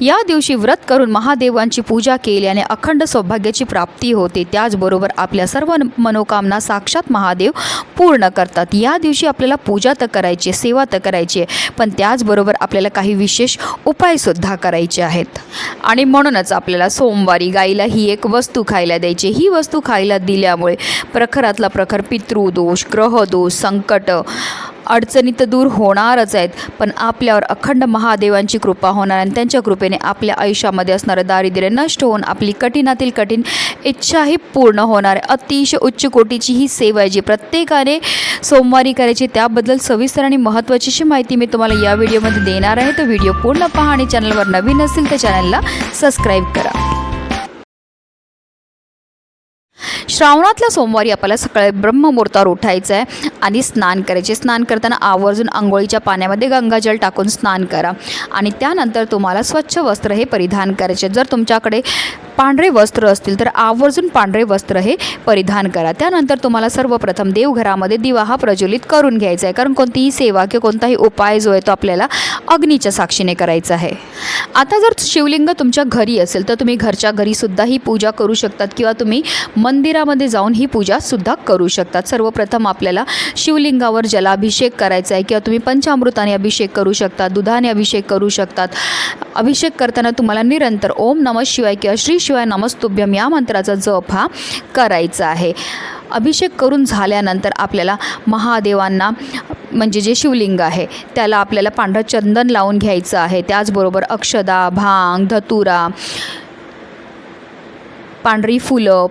या दिवशी व्रत करून महादेवांची पूजा केल्याने अखंड सौभाग्याची प्राप्ती होते. त्याचबरोबर आपल्या सर्व मनोकामना साक्षात महादेव पूर्ण करतात. या दिवशी आपल्याला पूजा तर करायची सेवा तर करायची आहे पण त्याचबरोबर आपल्याला काही विशेष उपायसुद्धा करायचे आहेत. आणि म्हणूनच आपल्याला सोमवारी गाईला ही एक वस्तू खायला द्यायची ही वस्तू खायला दिल्यामुळे प्रखरातला प्रखर पितृदोष ग्रहदोष संकट अडचणी तर दूर होणारच आहेत. पण आपल्यावर अखंड महादेवांची कृपा होणार आणि त्यांच्या कृपेने आपल्या आयुष्यामध्ये असणारं दारिद्र्य नष्ट होऊन आपली कठीणातील कठीण इच्छाही पूर्ण होणार. अतिशय उच्च कोटीची ही सेवा आहे जी प्रत्येकाने सोमवारी करायची. त्याबद्दल सविस्तर आणि महत्त्वाची अशी माहिती मी तुम्हाला या व्हिडिओमध्ये देणार आहे. तर व्हिडिओ पूर्ण पहा आणि चॅनलवर नवीन असेल तर चॅनलला सबस्क्राईब करा. श्रावणातल्या सोमवारी आपल्याला सकाळी ब्रह्ममुहूर्तावर उठायचं आहे. आणि स्नान करायचे. स्नान करताना आवर्जून आंघोळीच्या पाण्यामध्ये गंगाजल टाकून स्नान करा. आणि त्यानंतर तुम्हाला स्वच्छ वस्त्र हे परिधान करायचे. जर तुमच्याकडे पांढरे वस्त्र असतील तर आवर्जून पांढरे वस्त्र हे परिधान करा. त्यानंतर तुम्हाला सर्वप्रथम देवघरामध्ये दिवा हा प्रज्वलित करून घ्यायचा आहे. कारण कोणतीही सेवा किंवा कोणताही उपाय जो आहे तो आपल्याला अग्नीच्या साक्षीने करायचा आहे. आता जर शिवलिंग तुमच्या घरी असेल तर तुम्ही घरच्या घरीसुद्धा ही पूजा करू शकतात किंवा तुम्ही मंदिरामध्ये जाऊन ही पूजासुद्धा करू शकतात. सर्वप्रथम आपल्याला शिवलिंगावर जलाभिषेक करायचा आहे किंवा तुम्ही पंचामृताने अभिषेक करू शकता दुधाने अभिषेक करू शकतात. अभिषेक करताना तुम्हाला निरंतर ओम नमः शिवाय किंवा श्री शिवाय नमस्तुभ्यम या मंत्राचा जप हा करायचा आहे. अभिषेक करून झाल्यानंतर आपल्याला महादेवांना म्हणजे जे शिवलिंग आहे त्याला आपल्याला पांढरं चंदन लावून घ्यायचं आहे. त्याचबरोबर अक्षदा भांग धतुरा पांढरी फुलं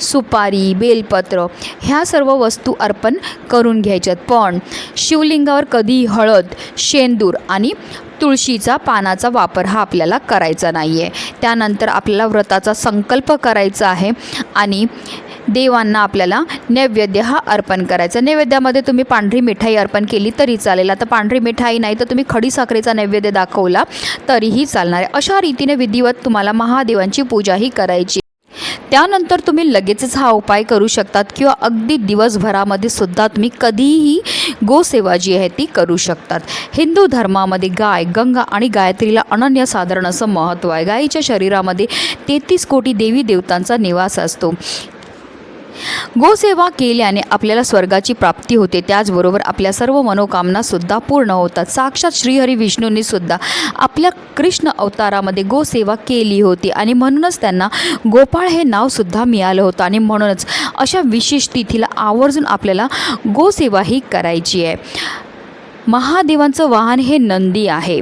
सुपारी बेलपत्र ह्या सर्व वस्तू अर्पण करून घ्यायच्यात. पण शिवलिंगावर कधी हळद शेंदूर आणि तुळशीचा पानाचा वापर हा आपल्याला करायचा नाही आहे त्यानंतर आपल्याला व्रताचा संकल्प करायचा आहे आणि देवांना आपल्याला नैवेद्य हा अर्पण करायचा. नैवेद्यामध्ये तुम्ही पांढरी मिठाई अर्पण केली तरी चालेल. आता पांढरी मिठाई नाही तर तुम्ही खडी साखरेचा नैवेद्य दाखवला तरीही चालणार आहे. अशा रीतीने विधिवत तुम्हाला महादेवांची पूजाही करायची त्यानंतर तुम्ही लगेचच हा उपाय करू शकतात किंवा अगदी दिवसभरामध्ये सुद्धा तुम्ही कधीही गोसेवा जी आहे ती करू शकतात. हिंदू धर्मामध्ये गाय गंगा आणि गायत्रीला अनन्यसाधारण असं महत्त्व आहे. गायीच्या शरीरामध्ये तेहतीस कोटी देवी देवतांचा निवास असतो. गोसेवा केल्याने आपल्याला स्वर्गाची प्राप्ती होते. त्याचबरोबर आपल्या सर्व मनोकामनासुद्धा पूर्ण होतात. साक्षात श्रीहरी विष्णूंनी सुद्धा आपल्या कृष्ण अवतारामध्ये गोसेवा केली होती आणि म्हणूनच त्यांना गोपाळ हे नावसुद्धा मिळालं होतं आणि म्हणूनच अशा विशेष तिथीला आवर्जून आपल्याला गोसेवा ही करायची आहे. महादेवांचं वाहन हे नंदी आहे.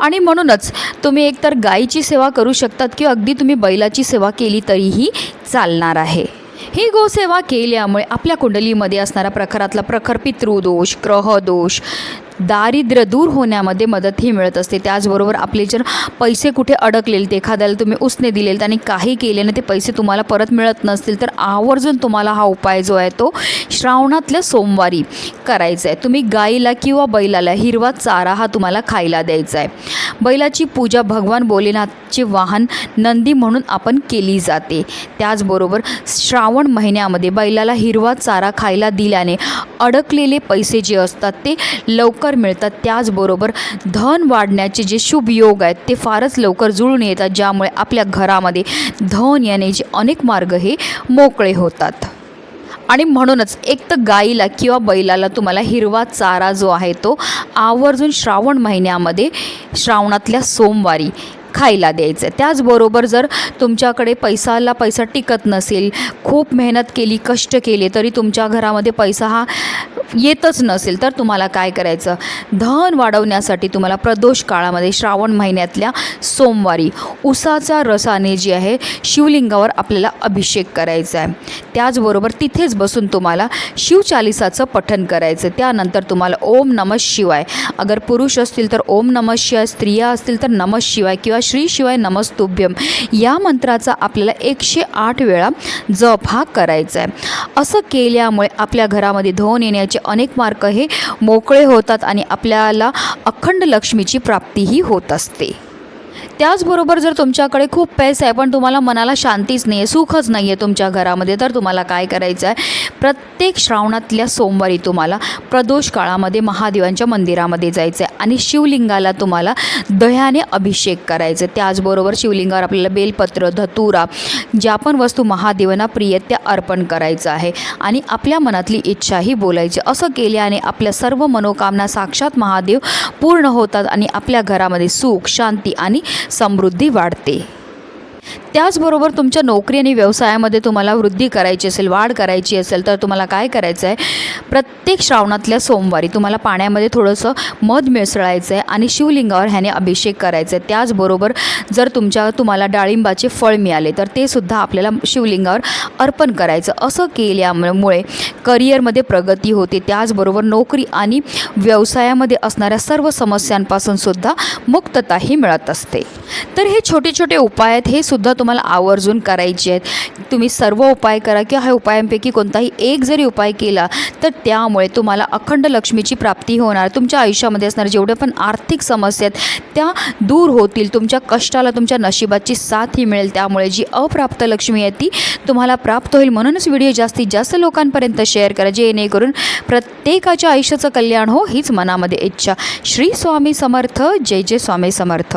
आणि म्हणूनच तुम्ही एकतर गायीची सेवा करू शकतात किंवा अगदी तुम्ही बैलाची सेवा केली तरीही चालणार आहे. ही गोसेवा केल्यामुळे आपल्या कुंडलीमध्ये असणारा प्रखरातला प्रखर पितृदोष ग्रहदोष दारिद्र्य दूर होण्यामध्ये मदतही मिळत असते. त्याचबरोबर आपले जर पैसे कुठे अडकलेले ते एखाद्याला तुम्ही उसने दिलेले आणि काही केल्याने ते पैसे तुम्हाला परत मिळत नसतील तर आवर्जून तुम्हाला हा उपाय जो आहे तो श्रावणातल्या सोमवारी करायचा आहे. तुम्ही गाईला किंवा बैलाला हिरवा चारा हा तुम्हाला खायला द्यायचा आहे. बैलाची पूजा भगवान भोलेनाथचे वाहन नंदी म्हणून आपण केली जाते. त्याचबरोबर श्रावण महिन्यामध्ये बैलाला हिरवा चारा खायला दिल्याने अडकलेले पैसे जे असतात ते लवकर लवकर मिळतात. त्याचबरोबर धन वाढण्याचे जे शुभ योग आहेत ते फारच लवकर जुळून येतात ज्यामुळे आपल्या घरामध्ये धन येण्याचे अनेक मार्ग हे मोकळे होतात. आणि म्हणूनच एक तर गाईला किंवा बैलाला तुम्हाला हिरवा चारा जो आहे तो आवर्जून श्रावण महिन्यामध्ये श्रावणातल्या सोमवारी खायला द्यायचं. आहे त्याचबरोबर जर तुमच्याकडे पैसाला पैसा टिकत नसेल खूप मेहनत केली कष्ट केले तरी तुमच्या घरामध्ये पैसा हा येतच नसेल तर तुम्हाला काय करायचं? धन वाढवण्यासाठी तुम्हाला प्रदोष काळामध्ये श्रावण महिन्यातल्या सोमवारी उसाचा रसाने जी आहे शिवलिंगावर आपल्याला अभिषेक करायचा आहे. त्याचबरोबर तिथेच बसून तुम्हाला शिवचालिसाचं पठन करायचं त्यानंतर तुम्हाला ओम नमः शिवाय अगर पुरुष असतील तर ओम नमः शिवाय स्त्रिया असतील तर नमः शिवाय किंवा श्री शिवाय नमस्तुभ्यम या मंत्राचा आपल्याला एकशे आठ वेळा जप हा करायचा आहे असं केल्यामुळे आपल्या घरामध्ये धन येण्याचे अनेक मार्ग हे मोकळे होतात आणि आपल्याला अखंड लक्ष्मीची प्राप्तीही होत असते. त्याचबरोबर जर तुमच्याकडे खूप पैसा आहे पण तुम्हाला मनाला शांतीच नाही आहे सुखच नाही आहे तुमच्या घरामध्ये तर तुम्हाला काय करायचं आहे? प्रत्येक श्रावणातल्या सोमवारी तुम्हाला प्रदोष काळामध्ये महादेवांच्या मंदिरामध्ये जायचं आहे आणि शिवलिंगाला तुम्हाला दह्याने अभिषेक करायचं आहे त्याचबरोबर शिवलिंगावर आपल्याला बेलपत्र धतुरा ज्या पण वस्तू महादेवांना प्रिय त्या अर्पण करायचं आहे. आणि आपल्या मनातली इच्छाही बोलायची. असं केल्याने आपल्या सर्व मनोकामना साक्षात महादेव पूर्ण होतात आणि आपल्या घरामध्ये सुख शांती आणि समृद्धी वाढते. त्याचबरोबर तुमच्या नोकरी आणि व्यवसायामध्ये तुम्हाला वृद्धी करायची असेल वाढ करायची असेल तर तुम्हाला काय करायचं आहे? प्रत्येक श्रावणातल्या सोमवारी तुम्हाला पाण्यामध्ये थोडंसं मध मिसळायचं आहे आणि शिवलिंगावर ह्याने अभिषेक करायचा आहे त्याचबरोबर जर तुमच्या तुम्हाला डाळिंबाचे फळ मिळाले तर ते सुद्धा आपल्याला शिवलिंगावर अर्पण करायचं. असं केल्यामुळे करिअरमध्ये प्रगती होते. त्याचबरोबर नोकरी आणि व्यवसायामध्ये असणाऱ्या सर्व समस्यांपासून सुद्धा मुक्तताही मिळत असते. तर हे छोटे छोटे उपाय आहेत. हे सुद्धा तुम्हाला आवर्जून करायची आहेत. तुम्ही सर्व उपाय करा किंवा ह्या उपायांपैकी कोणताही एक जरी उपाय केला तर त्यामुळे तुम्हाला अखंड लक्ष्मीची प्राप्ती होणार. तुमच्या आयुष्यामध्ये असणारे जेवढ्या पण आर्थिक समस्या आहेत त्या दूर होतील. तुमच्या कष्टाला तुमच्या नशिबाची साथही मिळेल. त्यामुळे जी अप्राप्त लक्ष्मी आहे ती तुम्हाला प्राप्त होईल. म्हणूनच व्हिडिओ जास्तीत जास्त लोकांपर्यंत शेअर करा जेणेकरून प्रत्येकाच्या आयुष्याचं कल्याण हो हीच मनामध्ये इच्छा. श्री स्वामी समर्थ. जय जय स्वामी समर्थ.